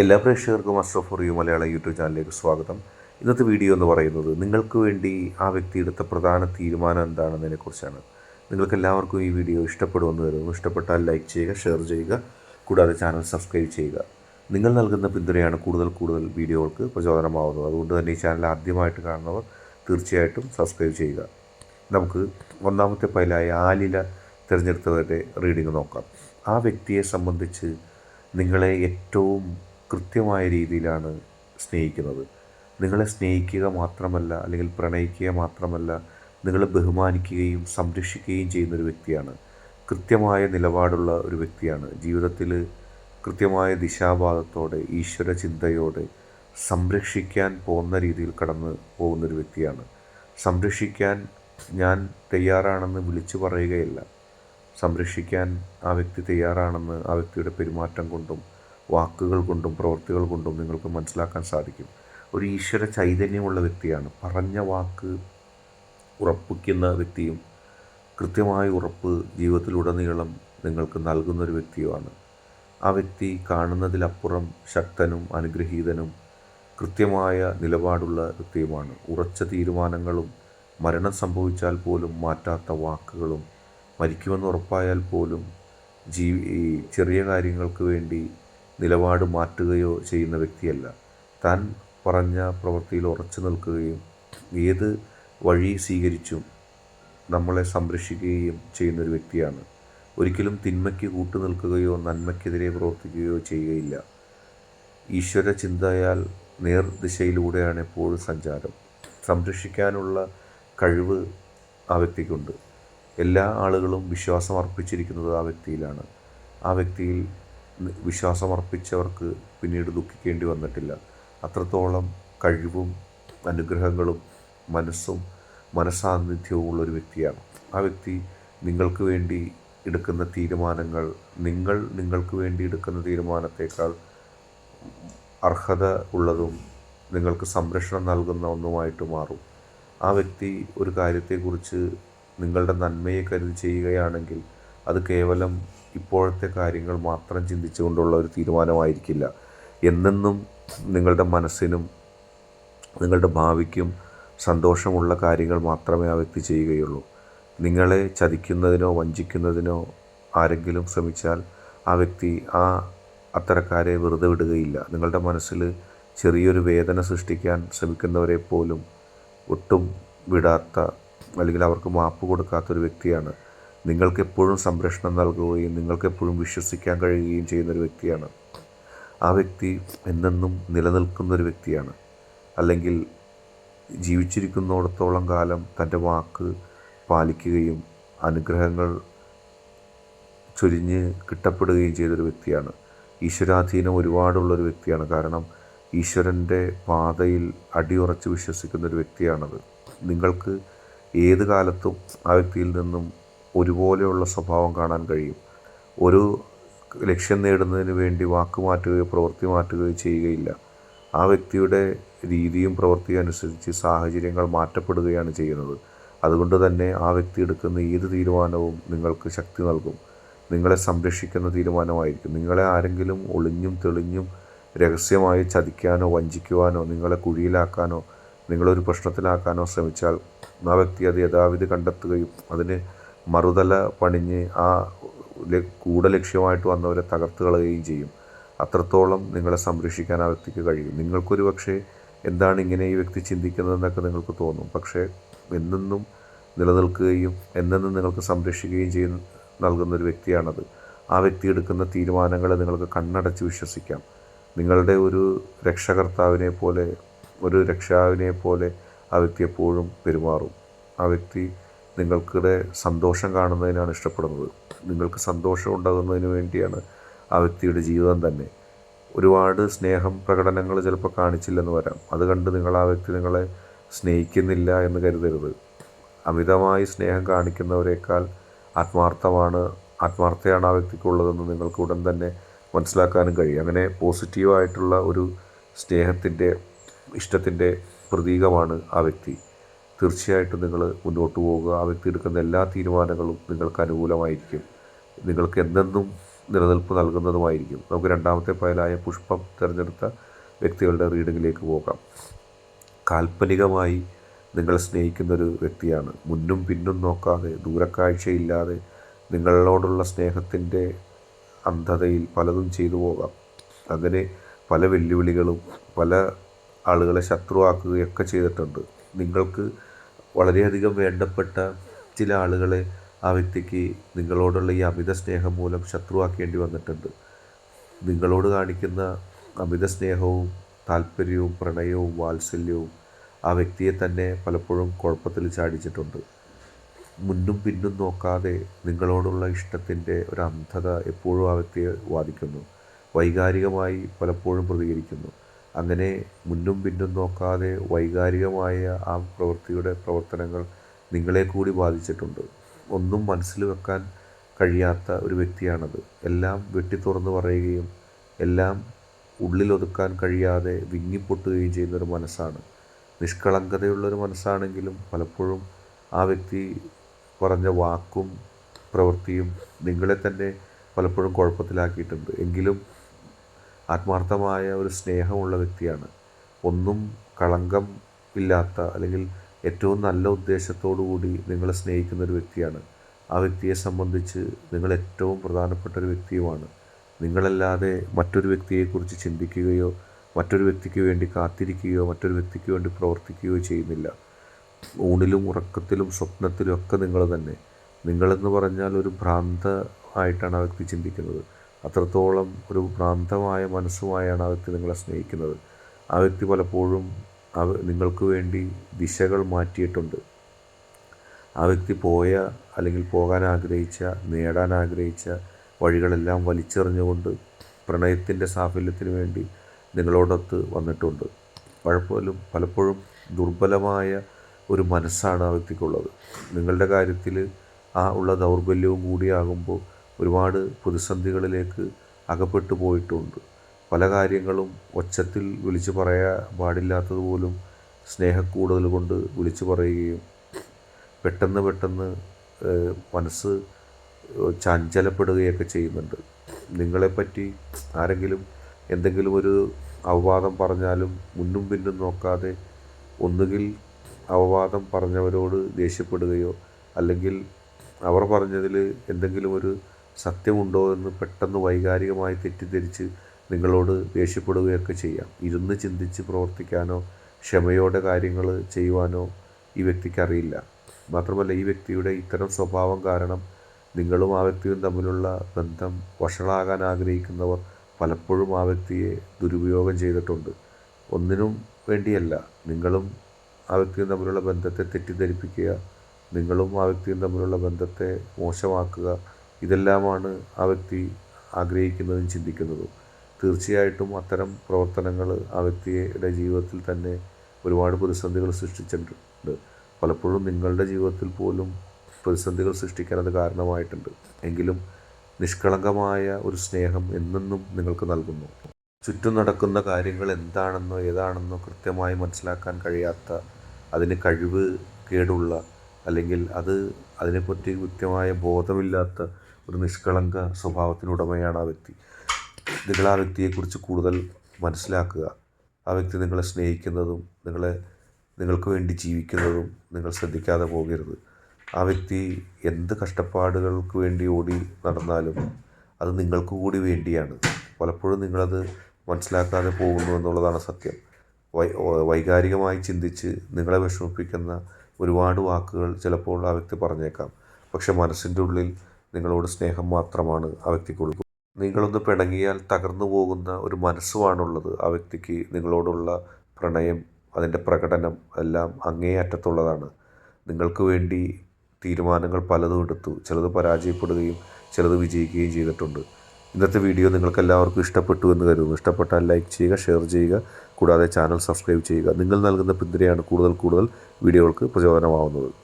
എല്ലാ പ്രേക്ഷകർക്കും അസ്ട്രോഫ് ഫോർ യു മലയാളം യൂട്യൂബ് ചാനലിലേക്ക് സ്വാഗതം. ഇന്നത്തെ വീഡിയോ എന്ന് പറയുന്നത് നിങ്ങൾക്ക് വേണ്ടി ആ വ്യക്തി എടുത്ത പ്രധാന തീരുമാനം എന്താണെന്നതിനെക്കുറിച്ചാണ് നിങ്ങൾക്ക് എല്ലാവർക്കും ഈ വീഡിയോ ഇഷ്ടപ്പെടുമെന്ന് കരുതുന്നു. ഇഷ്ടപ്പെട്ടാൽ ലൈക്ക് ചെയ്യുക ഷെയർ ചെയ്യുക കൂടാതെ ചാനൽ സബ്സ്ക്രൈബ് ചെയ്യുക. നിങ്ങൾ നൽകുന്ന പിന്തുണയാണ് കൂടുതൽ കൂടുതൽ വീഡിയോകൾക്ക് പ്രചോദനമാവുന്നത്. അതുകൊണ്ട് തന്നെ ഈ ചാനൽ ആദ്യമായിട്ട് കാണുന്നവർ തീർച്ചയായിട്ടും സബ്സ്ക്രൈബ് ചെയ്യുക. നമുക്ക് ഒന്നാമത്തെ പൈലായ ആലില തിരഞ്ഞെടുത്തവരുടെ റീഡിംഗ് നോക്കാം. ആ വ്യക്തിയെ സംബന്ധിച്ച് നിങ്ങളെ ഏറ്റവും കൃത്യമായ രീതിയിലാണ് സ്നേഹിക്കുന്നത്. നിങ്ങളെ സ്നേഹിക്കുക മാത്രമല്ല അല്ലെങ്കിൽ പ്രണയിക്കുക മാത്രമല്ല നിങ്ങളെ ബഹുമാനിക്കുകയും സംരക്ഷിക്കുകയും ചെയ്യുന്നൊരു വ്യക്തിയാണ്. കൃത്യമായ നിലപാടുള്ള ഒരു വ്യക്തിയാണ്. ജീവിതത്തിൽ കൃത്യമായ ദിശാബോധത്തോടെ ഈശ്വര ചിന്തയോടെ സംരക്ഷിക്കാൻ പോകുന്ന രീതിയിൽ കടന്നു പോകുന്നൊരു വ്യക്തിയാണ്. സംരക്ഷിക്കാൻ ഞാൻ തയ്യാറാണെന്ന് വിളിച്ചു പറയുകയില്ല. സംരക്ഷിക്കാൻ ആ വ്യക്തി തയ്യാറാണെന്ന് ആ വ്യക്തിയുടെ പെരുമാറ്റം കൊണ്ടും വാക്കുകൾ കൊണ്ടും പ്രവൃത്തികൾ കൊണ്ടും നിങ്ങൾക്ക് മനസ്സിലാക്കാൻ സാധിക്കും. ഒരു ഈശ്വര ചൈതന്യമുള്ള വ്യക്തിയാണ്. പറഞ്ഞ വാക്ക് ഉറപ്പിക്കുന്ന വ്യക്തിയും കൃത്യമായ ഉറപ്പ് ജീവിതത്തിലുടനീളം നിങ്ങൾക്ക് നൽകുന്ന ഒരു വ്യക്തിയുമാണ്. ആ വ്യക്തി കാണുന്നതിലപ്പുറം ശക്തനും അനുഗ്രഹീതനും കൃത്യമായ നിലപാടുള്ള വ്യക്തിയുമാണ്. ഉറച്ച തീരുമാനങ്ങളും മരണം സംഭവിച്ചാൽ പോലും മാറ്റാത്ത വാക്കുകളും മരിക്കുമെന്ന് ഉറപ്പായാൽ പോലും ജീവി ചെറിയ കാര്യങ്ങൾക്ക് വേണ്ടി നിലപാട് മാറ്റുകയോ ചെയ്യുന്ന വ്യക്തിയല്ല. താൻ പറഞ്ഞ പ്രവൃത്തിയിൽ ഉറച്ചു നിൽക്കുകയും ഏത് വഴി സ്വീകരിച്ചും നമ്മളെ സംരക്ഷിക്കുകയും ചെയ്യുന്നൊരു വ്യക്തിയാണ്. ഒരിക്കലും തിന്മയ്ക്ക് കൂട്ടു നിൽക്കുകയോ നന്മയ്ക്കെതിരെ പ്രവർത്തിക്കുകയോ ചെയ്യുകയില്ല. ഈശ്വര ചിന്തയാൽ നേർദിശയിലൂടെയാണ് എപ്പോഴും സഞ്ചാരം. സംരക്ഷിക്കാനുള്ള കഴിവ് ആ വ്യക്തിക്കുണ്ട്. എല്ലാ ആളുകളും വിശ്വാസം അർപ്പിച്ചിരിക്കുന്നത് ആ വ്യക്തിയിലാണ്. ആ വ്യക്തിയിൽ വിശ്വാസം അർപ്പിച്ചവർക്ക് പിന്നീട് ദുഃഖിക്കേണ്ടി വന്നിട്ടില്ല. അത്രത്തോളം കഴിവും അനുഗ്രഹങ്ങളും മനസ്സും മനസ്സാന്നിധ്യവും ഉള്ളൊരു വ്യക്തിയാണ്. ആ വ്യക്തി നിങ്ങൾക്ക് വേണ്ടി എടുക്കുന്ന തീരുമാനങ്ങൾ നിങ്ങൾ നിങ്ങൾക്ക് വേണ്ടി എടുക്കുന്ന തീരുമാനത്തേക്കാൾ അർഹത ഉള്ളതും നിങ്ങൾക്ക് സംരക്ഷണം നൽകുന്ന ഒന്നുമായിട്ട് മാറും. ആ വ്യക്തി ഒരു കാര്യത്തെക്കുറിച്ച് നിങ്ങളുടെ നന്മയെ കരുതി ചെയ്യുകയാണെങ്കിൽ അത് കേവലം ഇപ്പോഴത്തെ കാര്യങ്ങൾ മാത്രം ചിന്തിച്ചുകൊണ്ടുള്ള ഒരു തീരുമാനമായിരിക്കില്ല. എന്നെന്നും നിങ്ങളുടെ മനസ്സിനും നിങ്ങളുടെ ഭാവിക്കും സന്തോഷമുള്ള കാര്യങ്ങൾ മാത്രമേ ആ വ്യക്തി ചെയ്യുകയുള്ളൂ. നിങ്ങളെ ചതിക്കുന്നതിനോ വഞ്ചിക്കുന്നതിനോ ആരെങ്കിലും ശ്രമിച്ചാൽ ആ വ്യക്തി ആ അത്തരക്കാരെ വെറുതെ വിടുകയില്ല. നിങ്ങളുടെ മനസ്സിൽ ചെറിയൊരു വേദന സൃഷ്ടിക്കാൻ ശ്രമിക്കുന്നവരെ പോലും ഒട്ടും വിടാത്ത അല്ലെങ്കിൽ അവർക്ക് മാപ്പ് കൊടുക്കാത്തൊരു വ്യക്തിയാണ് നിങ്ങൾക്കെപ്പോഴും സംരക്ഷണം നൽകുകയും നിങ്ങൾക്കെപ്പോഴും വിശ്വസിക്കാൻ കഴിയുകയും ചെയ്യുന്നൊരു വ്യക്തിയാണ്. ആ വ്യക്തി എന്നെന്നും നിലനിൽക്കുന്നൊരു വ്യക്തിയാണ്. അല്ലെങ്കിൽ ജീവിച്ചിരിക്കുന്നിടത്തോളം കാലം തന്റെ വാക്ക് പാലിക്കുകയും അനുഗ്രഹങ്ങൾ ചൊരിഞ്ഞ് കിട്ടപ്പെടുകയും ചെയ്തൊരു വ്യക്തിയാണ്. ഈശ്വരാധീനം ഒരുപാടുള്ളൊരു വ്യക്തിയാണ്. കാരണം ഈശ്വരന്റെ പാതയിൽ അടിയുറച്ച് വിശ്വസിക്കുന്ന ഒരു വ്യക്തിയാണത്. നിങ്ങൾക്ക് ഏത് കാലത്തും ആ വ്യക്തിയിൽ നിന്നും ഒരുപോലെയുള്ള സ്വഭാവം കാണാൻ കഴിയും. ഒരു ലക്ഷ്യം നേടുന്നതിന് വേണ്ടി വാക്ക് മാറ്റുകയോ പ്രവൃത്തി മാറ്റുകയോ ചെയ്യുകയില്ല. ആ വ്യക്തിയുടെ രീതിയും പ്രവൃത്തിയും അനുസരിച്ച് സാഹചര്യങ്ങൾ മാറ്റപ്പെടുകയാണ് ചെയ്യുന്നത്. അതുകൊണ്ട് തന്നെ ആ വ്യക്തി എടുക്കുന്ന ഏത് തീരുമാനവും നിങ്ങൾക്ക് ശക്തി നൽകും. നിങ്ങളെ സംരക്ഷിക്കുന്ന തീരുമാനമായിരിക്കും. നിങ്ങളെ ആരെങ്കിലും ഒളിഞ്ഞും തെളിഞ്ഞും രഹസ്യമായി ചതിക്കാനോ വഞ്ചിക്കുവാനോ നിങ്ങളെ കുഴിയിലാക്കാനോ നിങ്ങളൊരു പ്രശ്നത്തിലാക്കാനോ ശ്രമിച്ചാൽ ആ വ്യക്തി അത് യഥാവിധി കണ്ടെത്തുകയും അതിന് മറുതല പണിഞ്ഞ് ആ കൂടെ ലക്ഷ്യമായിട്ട് വന്നവരെ തകർത്ത് കളയുകയും ചെയ്യും. അത്രത്തോളം നിങ്ങളെ സംരക്ഷിക്കാൻ ആ വ്യക്തിക്ക് കഴിയും. നിങ്ങൾക്കൊരു പക്ഷേ എന്താണ് ഇങ്ങനെ ഈ വ്യക്തി ചിന്തിക്കുന്നതെന്നൊക്കെ നിങ്ങൾക്ക് തോന്നും. പക്ഷേ എന്നെന്നും നിലനിൽക്കുകയും എന്നെന്നും നിങ്ങൾക്ക് സംരക്ഷിക്കുകയും ചെയ്യുന്ന നൽകുന്ന ഒരു വ്യക്തിയാണത്. ആ വ്യക്തി എടുക്കുന്ന തീരുമാനങ്ങളെ നിങ്ങൾക്ക് കണ്ണടച്ച് വിശ്വസിക്കാം. നിങ്ങളുടെ ഒരു രക്ഷകർത്താവിനെ പോലെ ഒരു രക്ഷാവിനെ പോലെ ആ വ്യക്തി എപ്പോഴും പെരുമാറും. ആ വ്യക്തി നിങ്ങൾക്കിടെ സന്തോഷം കാണുന്നതിനാണ് ഇഷ്ടപ്പെടുന്നത്. നിങ്ങൾക്ക് സന്തോഷം ഉണ്ടാകുന്നതിന് വേണ്ടിയാണ് ആ വ്യക്തിയുടെ ജീവിതം തന്നെ. ഒരുപാട് സ്നേഹം പ്രകടനങ്ങൾ ചിലപ്പോൾ കാണിച്ചില്ലെന്ന് വരാം. അത് കണ്ട് നിങ്ങൾ ആ വ്യക്തി നിങ്ങളെ സ്നേഹിക്കുന്നില്ല എന്ന് കരുതരുത്. അമിതമായി സ്നേഹം കാണിക്കുന്നവരെക്കാൾ ആത്മാർത്ഥമാണ് ആത്മാർത്ഥയാണ് ആ വ്യക്തിക്കുള്ളതെന്ന് നിങ്ങൾക്ക് ഉടൻ തന്നെ മനസ്സിലാക്കാനും കഴിയും. അങ്ങനെ പോസിറ്റീവായിട്ടുള്ള ഒരു സ്നേഹത്തിന്റെ ഇഷ്ടത്തിന്റെ പ്രതീകമാണ് ആ വ്യക്തി. തീർച്ചയായിട്ടും നിങ്ങൾ മുന്നോട്ട് പോവുക ആ വ്യക്തി എടുക്കുന്ന എല്ലാ തീരുമാനങ്ങളും നിങ്ങൾക്ക് അനുകൂലമായിരിക്കും. നിങ്ങൾക്ക് എന്തെന്നും നിലനിൽപ്പ് നൽകുന്നതുമായിരിക്കും. നമുക്ക് രണ്ടാമത്തെ ഫയലായ പുഷ്പം തിരഞ്ഞെടുത്ത വ്യക്തികളുടെ റീഡിങ്ങിലേക്ക് പോകാം. കാൽപ്പനികമായി നിങ്ങൾ സ്നേഹിക്കുന്നൊരു വ്യക്തിയാണ്. മുന്നും പിന്നും നോക്കാതെ ദൂരക്കാഴ്ചയില്ലാതെ നിങ്ങളോടുള്ള സ്നേഹത്തിന്റെ അന്ധതയിൽ പലതും ചെയ്തു പോകാം. അങ്ങനെ പല വെല്ലുവിളികളും പല ആളുകളെ ശത്രുവാക്കുകയൊക്കെ ചെയ്തിട്ടുണ്ട്. നിങ്ങൾക്ക് വളരെയധികം വേണ്ടപ്പെട്ട ചില ആളുകളെ ആ വ്യക്തിക്ക് നിങ്ങളോടുള്ള ഈ അമിത സ്നേഹം മൂലം ശത്രുവാക്കേണ്ടി വന്നിട്ടുണ്ട്. നിങ്ങളോട് കാണിക്കുന്ന അമിത സ്നേഹവും താല്പര്യവും പ്രണയവും വാത്സല്യവും ആ വ്യക്തിയെ തന്നെ പലപ്പോഴും കുഴപ്പത്തിൽ ചാടിച്ചിട്ടുണ്ട്. മുന്നും പിന്നും നോക്കാതെ നിങ്ങളോടുള്ള ഇഷ്ടത്തിന്റെ ഒരു അന്ധത എപ്പോഴും ആ വ്യക്തിയെ വാദിക്കുന്നു. വൈകാരികമായി പലപ്പോഴും പ്രതികരിക്കുന്നു. അങ്ങനെ മുന്നും പിന്നും നോക്കാതെ വൈകാരികമായ ആ പ്രവൃത്തിയുടെ പ്രവർത്തനങ്ങൾ നിങ്ങളെ കൂടി ബാധിച്ചിട്ടുണ്ട്. ഒന്നും മനസ്സിൽ വെക്കാൻ കഴിയാത്ത ഒരു വ്യക്തിയാണത്. എല്ലാം വെട്ടി തുറന്ന് പറയുകയും എല്ലാം ഉള്ളിലൊതുക്കാൻ കഴിയാതെ വിങ്ങിപ്പൊട്ടുകയും ചെയ്യുന്നൊരു മനസ്സാണ്. നിഷ്കളങ്കതയുള്ളൊരു മനസ്സാണെങ്കിലും പലപ്പോഴും ആ വ്യക്തി പറഞ്ഞ വാക്കും പ്രവൃത്തിയും നിങ്ങളെ തന്നെ പലപ്പോഴും കുഴപ്പത്തിലാക്കിയിട്ടുണ്ട്. എങ്കിലും ആത്മാർത്ഥമായ ഒരു സ്നേഹമുള്ള വ്യക്തിയാണ്. ഒന്നും കളങ്കം ഇല്ലാത്ത അല്ലെങ്കിൽ ഏറ്റവും നല്ല ഉദ്ദേശത്തോടു കൂടി നിങ്ങളെ സ്നേഹിക്കുന്ന ഒരു വ്യക്തിയാണ്. ആ വ്യക്തിയെ സംബന്ധിച്ച് നിങ്ങൾ ഏറ്റവും പ്രധാനപ്പെട്ട ഒരു വ്യക്തിയുമാണ്. നിങ്ങളല്ലാതെ മറ്റൊരു വ്യക്തിയെക്കുറിച്ച് ചിന്തിക്കുകയോ മറ്റൊരു വ്യക്തിക്ക് വേണ്ടി കാത്തിരിക്കുകയോ മറ്റൊരു വ്യക്തിക്ക് വേണ്ടി പ്രവർത്തിക്കുകയോ ചെയ്യുന്നില്ല. ഊണിലും ഉറക്കത്തിലും സ്വപ്നത്തിലും ഒക്കെ നിങ്ങൾ തന്നെ. നിങ്ങളെന്ന് പറഞ്ഞാൽ ഒരു ഭ്രാന്ത ആയിട്ടാണ് ആ വ്യക്തി ചിന്തിക്കുന്നത്. അത്രത്തോളം ഒരു ഭ്രാന്തമായ മനസ്സുമായാണ് ആ വ്യക്തി നിങ്ങളെ സ്നേഹിക്കുന്നത്. ആ വ്യക്തി പലപ്പോഴും നിങ്ങൾക്ക് വേണ്ടി ദിശകൾ മാറ്റിയിട്ടുണ്ട്. ആ വ്യക്തി പോയ അല്ലെങ്കിൽ പോകാൻ ആഗ്രഹിച്ച നേടാൻ ആഗ്രഹിച്ച വഴികളെല്ലാം വലിച്ചെറിഞ്ഞുകൊണ്ട് പ്രണയത്തിന്റെ സാഫല്യത്തിന് വേണ്ടി നിങ്ങളോടൊത്ത് വന്നിട്ടുണ്ട്. പലപ്പോഴും പലപ്പോഴും ദുർബലമായ ഒരു മനസ്സാണ് ആ വ്യക്തിക്കുള്ളത്. നിങ്ങളുടെ കാര്യത്തിൽ ആ ഉള്ള ദൗർബല്യവും കൂടിയാകുമ്പോൾ ഒരുപാട് പ്രതിസന്ധികളിലേക്ക് അകപ്പെട്ടു പോയിട്ടുണ്ട്. പല കാര്യങ്ങളും ഒച്ചത്തിൽ വിളിച്ചു പറയാൻ പാടില്ലാത്തത് പോലും സ്നേഹക്കൂടുതൽ കൊണ്ട് വിളിച്ചു പറയുകയും പെട്ടെന്ന് പെട്ടെന്ന് മനസ്സ് ചഞ്ചലപ്പെടുകയൊക്കെ ചെയ്യുന്നുണ്ട്. നിങ്ങളെപ്പറ്റി ആരെങ്കിലും എന്തെങ്കിലും ഒരു അവവാദം പറഞ്ഞാലും മുന്നും പിന്നും നോക്കാതെ ഒന്നുകിൽ അവവാദം പറഞ്ഞവരോട് ദേഷ്യപ്പെടുകയോ അല്ലെങ്കിൽ അവർ പറഞ്ഞതിൽ എന്തെങ്കിലും ഒരു സത്യമുണ്ടോ എന്ന് പെട്ടെന്ന് വൈകാരികമായി തെറ്റിദ്ധരിച്ച് നിങ്ങളോട് ദേഷ്യപ്പെടുകയൊക്കെ ചെയ്യാം. ഇരുന്ന് ചിന്തിച്ച് പ്രവർത്തിക്കാനോ ക്ഷമയോടെ കാര്യങ്ങൾ ചെയ്യുവാനോ ഈ വ്യക്തിക്ക് അറിയില്ല. മാത്രമല്ല ഈ വ്യക്തിയുടെ ഇത്തരം സ്വഭാവം കാരണം നിങ്ങളും ആ വ്യക്തിയും തമ്മിലുള്ള ബന്ധം വഷളാകാൻ ആഗ്രഹിക്കുന്നവർ പലപ്പോഴും ആ വ്യക്തിയെ ദുരുപയോഗം ചെയ്തിട്ടുണ്ട്. ഒന്നിനും വേണ്ടിയല്ല നിങ്ങളും ആ വ്യക്തിയും തമ്മിലുള്ള ബന്ധത്തെ തെറ്റിദ്ധരിപ്പിക്കുക നിങ്ങളും ആ വ്യക്തിയും തമ്മിലുള്ള ബന്ധത്തെ മോശമാക്കുക ഇതെല്ലാമാണ് ആ വ്യക്തി ആഗ്രഹിക്കുന്നതും ചിന്തിക്കുന്നതും. തീർച്ചയായിട്ടും അത്തരം പ്രവർത്തനങ്ങൾ ആ വ്യക്തിയുടെ ജീവിതത്തിൽ തന്നെ ഒരുപാട് പ്രതിസന്ധികൾ സൃഷ്ടിച്ചിട്ടുണ്ട്. പലപ്പോഴും നിങ്ങളുടെ ജീവിതത്തിൽ പോലും പ്രതിസന്ധികൾ സൃഷ്ടിക്കാൻ അത് കാരണമായിട്ടുണ്ട്. എങ്കിലും നിഷ്കളങ്കമായ ഒരു സ്നേഹം എന്നെന്നും നിങ്ങൾക്ക് നൽകുന്നു. ചുറ്റും നടക്കുന്ന കാര്യങ്ങൾ എന്താണെന്നോ ഏതാണെന്നോ കൃത്യമായി മനസ്സിലാക്കാൻ കഴിയാത്ത അതിന് കഴിവ് കേടുള്ള അല്ലെങ്കിൽ അത് അതിനെപ്പറ്റി കൃത്യമായ ബോധമില്ലാത്ത ഒരു നിഷ്കളങ്ക സ്വഭാവത്തിനുടമയാണ് ആ വ്യക്തി. നിങ്ങൾ ആ വ്യക്തിയെക്കുറിച്ച് കൂടുതൽ മനസ്സിലാക്കുക. ആ വ്യക്തി നിങ്ങളെ സ്നേഹിക്കുന്നതും നിങ്ങളെ നിങ്ങൾക്ക് വേണ്ടി ജീവിക്കുന്നതും നിങ്ങൾ ശ്രദ്ധിക്കാതെ പോകരുത്. ആ വ്യക്തി എന്ത് കഷ്ടപ്പാടുകൾക്ക് വേണ്ടി ഓടി നടന്നാലും അത് നിങ്ങൾക്ക് കൂടി വേണ്ടിയാണ്. പലപ്പോഴും നിങ്ങളത് മനസ്സിലാക്കാതെ പോകുന്നു എന്നുള്ളതാണ് സത്യം. വൈ വൈകാരികമായി ചിന്തിച്ച് നിങ്ങളെ വിഷമിപ്പിക്കുന്ന ഒരുപാട് വാക്കുകൾ ചിലപ്പോൾ ആ വ്യക്തി പറഞ്ഞേക്കാം. പക്ഷെ മനസ്സിന്റെ ഉള്ളിൽ നിങ്ങളോട് സ്നേഹം മാത്രമാണ് ആ വ്യക്തിക്കുള്ളത് നിങ്ങളൊന്ന് പിണങ്ങിയാൽ തകർന്നു പോകുന്ന ഒരു മനസ്സുമാണുള്ളത് ആ വ്യക്തിക്ക് നിങ്ങളോടുള്ള പ്രണയം അതിന്റെ പ്രകടനം എല്ലാം അങ്ങേയറ്റത്തുള്ളതാണ്. നിങ്ങൾക്ക് വേണ്ടി തീരുമാനങ്ങൾ പലതും എടുത്തു. ചിലത് പരാജയപ്പെടുകയും ചിലത് വിജയിക്കുകയും ചെയ്തിട്ടുണ്ട്. ഇന്നത്തെ വീഡിയോ നിങ്ങൾക്ക് എല്ലാവർക്കും ഇഷ്ടപ്പെട്ടു എന്ന് കരുതുന്നു. ഇഷ്ടപ്പെട്ടാൽ ലൈക്ക് ചെയ്യുക ഷെയർ ചെയ്യുക കൂടാതെ ചാനൽ സബ്സ്ക്രൈബ് ചെയ്യുക. നിങ്ങൾ നൽകുന്ന പിന്തുണയാണ് കൂടുതൽ കൂടുതൽ വീഡിയോകൾക്ക് പ്രചോദനമാവുന്നത്.